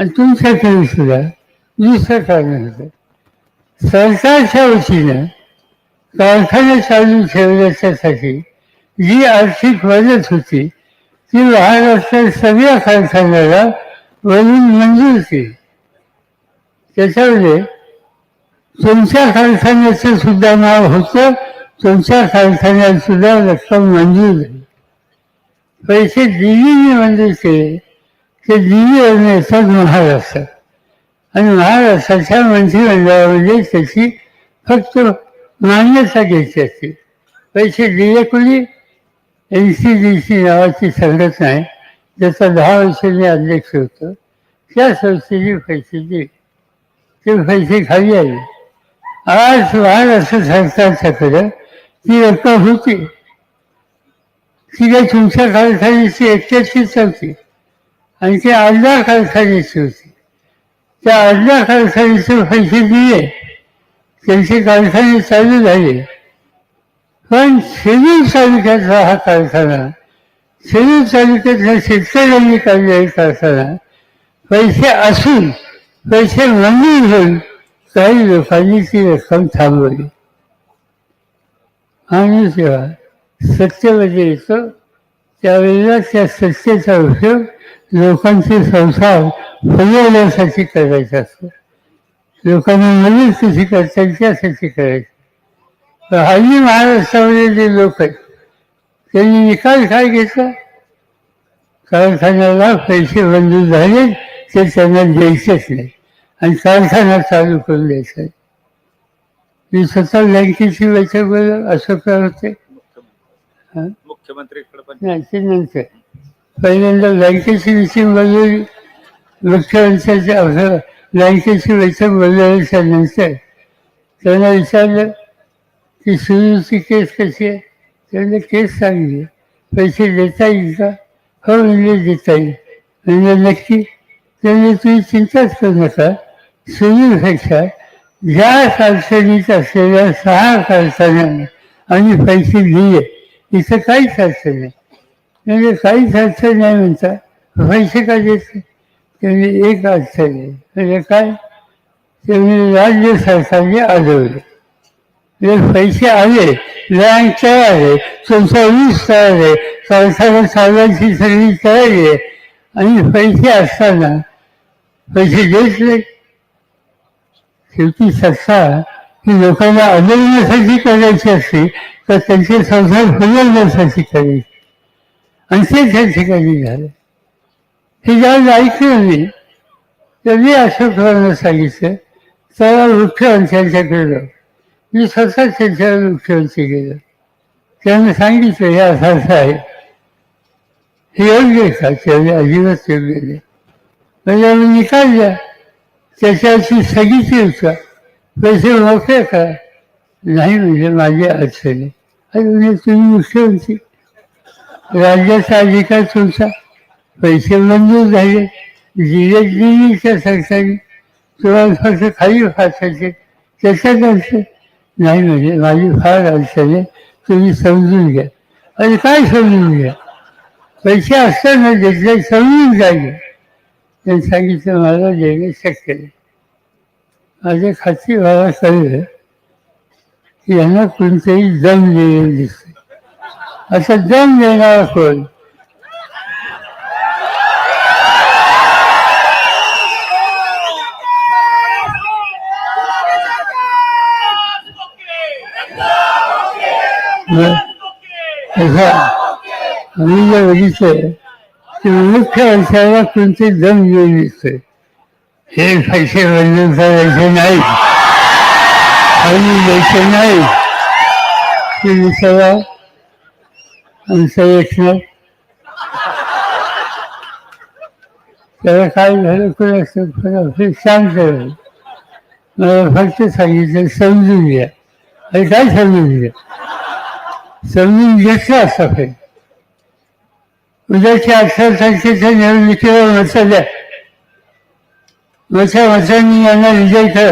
आणि तुमच्याकडे सुद्धा दुसरं कारण होतं सरकारच्या वतीनं कारखाने चालू ठेवण्याच्यासाठी जी आर्थिक मदत होती ती महाराष्ट्रात सगळ्या कारखान्याला वरून मंजूर केली त्याच्यामध्ये तुमच्या कारखान्याचं सुद्धा नाव होतं तुमच्या कारखान्यात सुद्धा रक्कम मंजूर झाली. पैसे दिलीने मंजूर केले म्हणजे ते दिल्ली दिल्लीवर येतात महाराष्ट्रात आणि महाराष्ट्राच्या मंत्रिमंडळामध्ये त्याची फक्त मान्यता घ्यायची असते. पैसे दिले कोणी? एन सी डी सी नावाची संघटना आहे. ज्याचा दहा वर्षांनी अध्यक्ष होतो. त्या संस्थेने पैसे दिले ते पैसे खाली आले. आज महाराष्ट्र सरकारच्याकडं ती रक्कम होती. ती काय तुमच्या कारखान्याची एकट्याचीच होती. आणि ती अर्ध्या कारखान्याची होती. त्या अर्ध्या कारखान्याचे पैसे दिले. त्यांची कारखाने चालू झाले. पण शेलूर तालुक्यातला हा कारखाना शेलूर तालुक्यातल्या शेतकऱ्यांनी काढलेला कारखाना पैसे असून पैसे मंजूर होऊन काही लोकांनी ती रक्कम थांबवली. आणि जेव्हा सत्तेमध्ये येतो त्यावेळेला त्या सत्तेचा उपयोग लोकांचे संसार फुलवण्यासाठी करायचा असतो. लोकांना मदत कशी करता येईल त्यासाठी करायचं. हल्ली महाराष्ट्रामध्ये जे लोक आहेत त्यांनी निकाल काय घेतला? कारखान्याला पैसे मंजूर झाले ते त्यांना द्यायचेच नाही. आणि कारखाना चालू करून द्यायचा. मी स्वतः बँकेची बैठक बोललो असं होते हा? मुख्यमंत्रीकडे पण नंतर. पहिल्यांदा बँकेची विषय म्हणजे बोलवली मुख्यमंत्र्यांच्या आपलं बँकेची बैठक बोलवल्याच्या नंतर. त्यांना विचारलं की सुरूची केस कशी आहे? त्यांनी केस चांगली पैसे देता येईल का? हो म्हणजे देता येईल. म्हणजे नक्की त्यांनी तुम्ही चिंताच करू नका. सुरूपेक्षा ज्या कारखानीत असलेल्या सहा कारखान्यांना आम्ही पैसे दिले. इथं काहीच अडचण नाही. म्हणजे काहीच अडचण नाही म्हणता पैसे का देत त्यांनी एक अडचण आहे. म्हणजे काय? त्यांनी राज्य सरकारने आढळले म्हणजे पैसे आले लँड तयार आहे तुमचा वीज तयार आहे कारखाना चालवायची सगळी तयार आहे. आणि पैसे असताना पैसे देत नाही. शेवटी सत्ता ही लोकांना अजवण्यासाठी करायची असते तर त्यांचे संसार फुलवण्यासाठी करायचे. आणि ते त्या ठिकाणी झालं. हे ज्यावेळेस ऐकलं मी तर मी सांगितलं त्याला मुख्यमंत्र्यांच्याकडे जाऊ मी स्वतः त्यांच्या मुख्यमंत्री गेलो त्यांना सांगितलं हे असं असं आहे. हे योग्य का? त्याने अजिबात योग्य नाही. म्हणजे आम्ही निकाल द्या. त्याच्याशी स्थगिती होता. पैसे मोकळे का नाही म्हणजे माझी अडचणी अरे म्हणजे तुम्ही मुख्यमंत्री राज्याचा अधिकार तुमचा पैसे मंजूर झाले दिले सरकारने तुम्हाला फक्त खाली फासायचे त्याच्यात अडचण नाही म्हणजे माझी फार अडचण आहे तुम्ही समजून घ्या अरे काय समजून घ्या पैसे असताना घेतले समजून घ्या त्यांनी सांगितलं मला देणे शक्य नाही माझ्या खात्री बाबासाहेब की यांना कोणतेही दम दिलेलं दिसते असं दम देणारा कोण? मग असं आम्ही जे बघितलं की मुख्य वर्षाला कोणते दम घेऊन दिसते हे पैसे म्हणजे मंजूर करायचे नाही. आणि द्यायचे नाही. ते सगळा आमचं एकनाथ त्याला काय झालं कोण असतं खरं आपलं शांत राहिलं मला फक्त सांगितलं समजून घ्या. आणि काय समजून घ्या? समजून घेतलं असं काही. उद्याच्या अठरा तारखेच्या निवडणुकीवर मत द्या माझ्या मतांनी यांना विजय करा